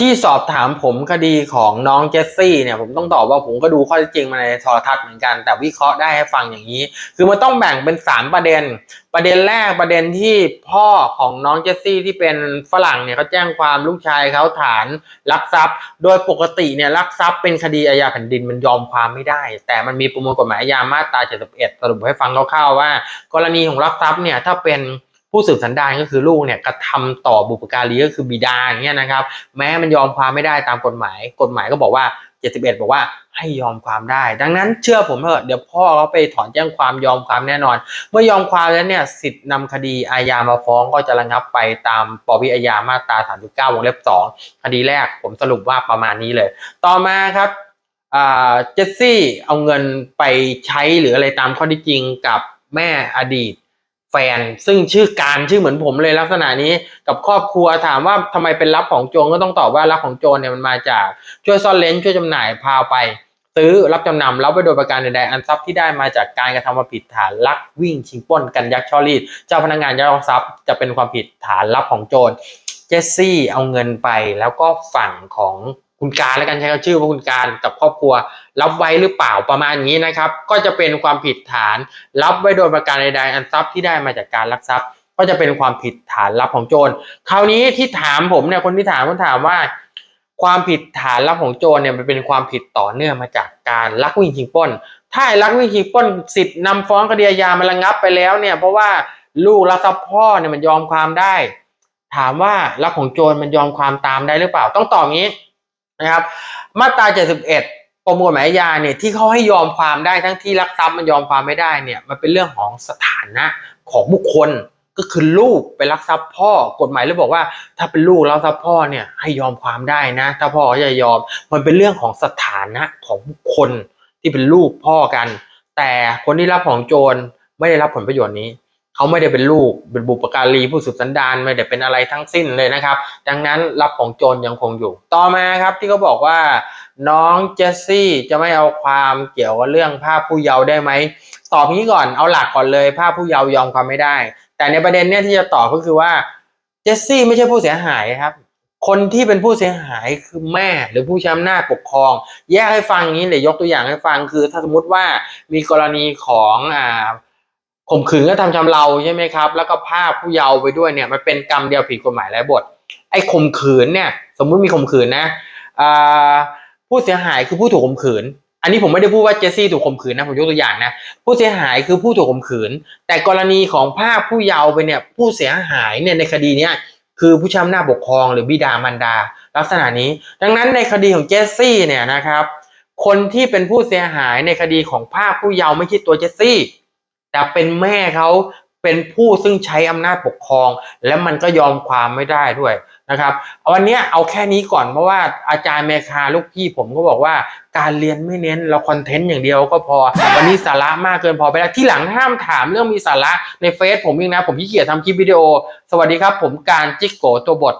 ที่สอบถามผมคดีของน้องเจสซี่เนี่ยผมต้องตอบว่าผมก็ดูข้อเท็จจริงมาในโทรทัศน์เหมือนกัน แต่วิเคราะห์ได้ให้ฟังอย่างนี้ คือมันต้องแบ่งเป็นสามประเด็น ประเด็นแรกประเด็นที่พ่อของน้องเจสซี่ที่เป็นฝรั่งเนี่ยเขาแจ้งความลูกชายเขาฐานลักทรัพย์ โดยปกติเนี่ยลักทรัพย์เป็นคดีอาญาแผ่นดินมันยอมความไม่ได้ แต่มันมีประมวลกฎหมายอาญามาตรา 71 สรุปให้ฟังคร่าวๆว่า กรณีของลักทรัพย์เนี่ยถ้าเป็น ผู้สืบสันดานก็คือลูกเนี่ยกระทำต่อบุปการีก็คือบิดาอย่างเงี้ยนะครับ แม้มันยอมความไม่ได้ตามกฎหมาย กฎหมายก็บอกว่า 71 บอกว่าให้ยอมความได้ ดังนั้นเชื่อผมเถอะเดี๋ยวพ่อเขาไปถอนแจ้งความยอมความแน่นอน เมื่อยอมความแล้วเนี่ยสิทธิ์นำคดีอาญามาฟ้องก็จะระงับไปตามปวิอาญามาตรา 39 วงเล็บ 2 คดีแรกผมสรุปว่าประมาณนี้เลย ต่อมาครับเจสซี่เอาเงินไปใช้หรืออะไรตามข้อที่จริงกับแม่อดีต แฟน ซึ่งชื่อการชื่อเหมือนผมเลยลักษณะนี้กับครอบครัวถามว่าทำไมเป็นรับของโจรก็ต้องตอบว่ารับของโจรเนี่ยมันมาจาก ช่วยซ่อนเลนช่วยจำหน่ายพาไป ซื้อรับจำนำรับไว้โดยประการใดๆอันทรัพย์ที่ได้มาจากการกระทำความผิดฐานลักวิ่งชิงป้นกันยักช่อรีดเจ้าพนักงานยักยอกทรัพย์จะเป็นความผิดฐานรับของโจรเจสซี่เอาเงินไปแล้วก็ฝั่งของ คุณการแล้วกันใช้ชื่อว่าคุณการกับครอบครัว รับไว้หรือเปล่าประมาณนี้นะครับ ก็จะเป็นความผิดฐาน รับไว้โดยประการใดๆอันทรัพย์ที่ได้มาจากการลักทรัพย์ ก็จะเป็นความผิดฐานรับของโจรคราวนี้ที่ถามผมเนี่ยคนที่ถามคนถามว่า ความผิดฐานรับของโจรเนี่ยมันเป็นความผิดต่อเนื่องมาจากการลักวิ่งชิงปล้น ถ้าไอ้ลักวิ่งชิงปล้นสิทธิ์นำฟ้องคดีอาญามันระงับไปแล้วเนี่ยเพราะว่าลูกรักทรัพย์พ่อเนี่ยมันยอมความได้ ถามว่าลักของโจรมันยอมความตามได้หรือเปล่า ต้องตอบงี้ นะครับ มาตรา 71 ประมวลกฎหมายอาเนี่ยที่เขาให้ยอมความได้ทั้งที่รักทรัพย์มันยอมความไม่ได้เนี่ยมันเป็นเรื่องของสถานะของบุคคลก็คือลูกไปรักทรัพย์พ่อกฎหมายเลยบอกว่า ถ้าเป็นลูกรักทรัพย์พ่อเนี่ยให้ยอมความได้นะ ถ้าพ่อจะยอมมันเป็นเรื่องของสถานะของบุคคลที่เป็นลูกพ่อกัน แต่คนที่รับของโจรไม่ได้รับผลประโยชน์นี้ เขาไม่ได้เป็นลูกเป็นบุปการีผู้สืบสันดานไม่ได้เป็นอะไรทั้งสิ้นเลยนะครับ ดังนั้นรับของโจรยังคงอยู่ ต่อมาครับที่เขาบอกว่า น้องเจสซี่จะไม่เอาความเกี่ยวกับเรื่องภาพผู้เยาว์ได้ไหมตอบนี้ก่อนเอาหลักก่อนเลยภาพผู้เยาว์ยอมความไม่ได้ แต่ในประเด็นเนี้ยที่จะตอบก็คือว่าเจสซี่ไม่ใช่ผู้เสียหายครับคนที่เป็นผู้เสียหายคือแม่หรือผู้ใช้อำนาจปกครอง แยกให้ฟังงนี้เดี๋ยยกตัวอย่างให้ฟังคือ ถ้าสมมติว่ามีกรณีของอ่า ข่มขืนก็ทำชำเราใช่ไหมครับ แล้วก็ภาพผู้เยาว์ไปด้วยเนี่ยมันเป็นกรรมเดียวผิดกฎหมายหลายบท ไอ้ข่มขืนเนี่ยสมมุติมีข่มขืนนะผู้เสียหายคือผู้ถูกข่มขืน อันนี้ผมไม่ได้พูดว่าเจสซี่ถูกข่มขืนนะผมยกตัวอย่างนะผู้เสียหายคือผู้ถูกข่มขืน แต่กรณีของภาพผู้เยาว์ไปเนี่ยผู้เสียหายเนี่ยในคดีเนี้ยคือผู้ช้อำนาจปกครองหรือบิดามารดา ลักษณะนี้ ดังนั้นในคดีของเจสซี่เนี่ยนะครับคนที่เป็นผู้เสียหายในคดีของภาพผู้เยาว์ไม่ใช่ตัวเจสซี่ แต่เป็นแม่เขาเป็นผู้ซึ่งใช้อำนาจปกครอง และมันก็ยอมความไม่ได้ด้วยนะครับวันนี้เอาแค่นี้ก่อนเพราะว่าอาจารย์เมคาลูกพี่ผมก็บอกว่าการเรียนไม่เน้นเราคอนเทนต์อย่างเดียวก็พอ วันนี้สาระมากเกินพอไปแล้วที่หลังห้ามถามเรื่องมีสาระในเฟซผมเองนะ ผมขี้เกียจทำคลิปวิดีโอ สวัสดีครับ ผมการจิกโกตัวบท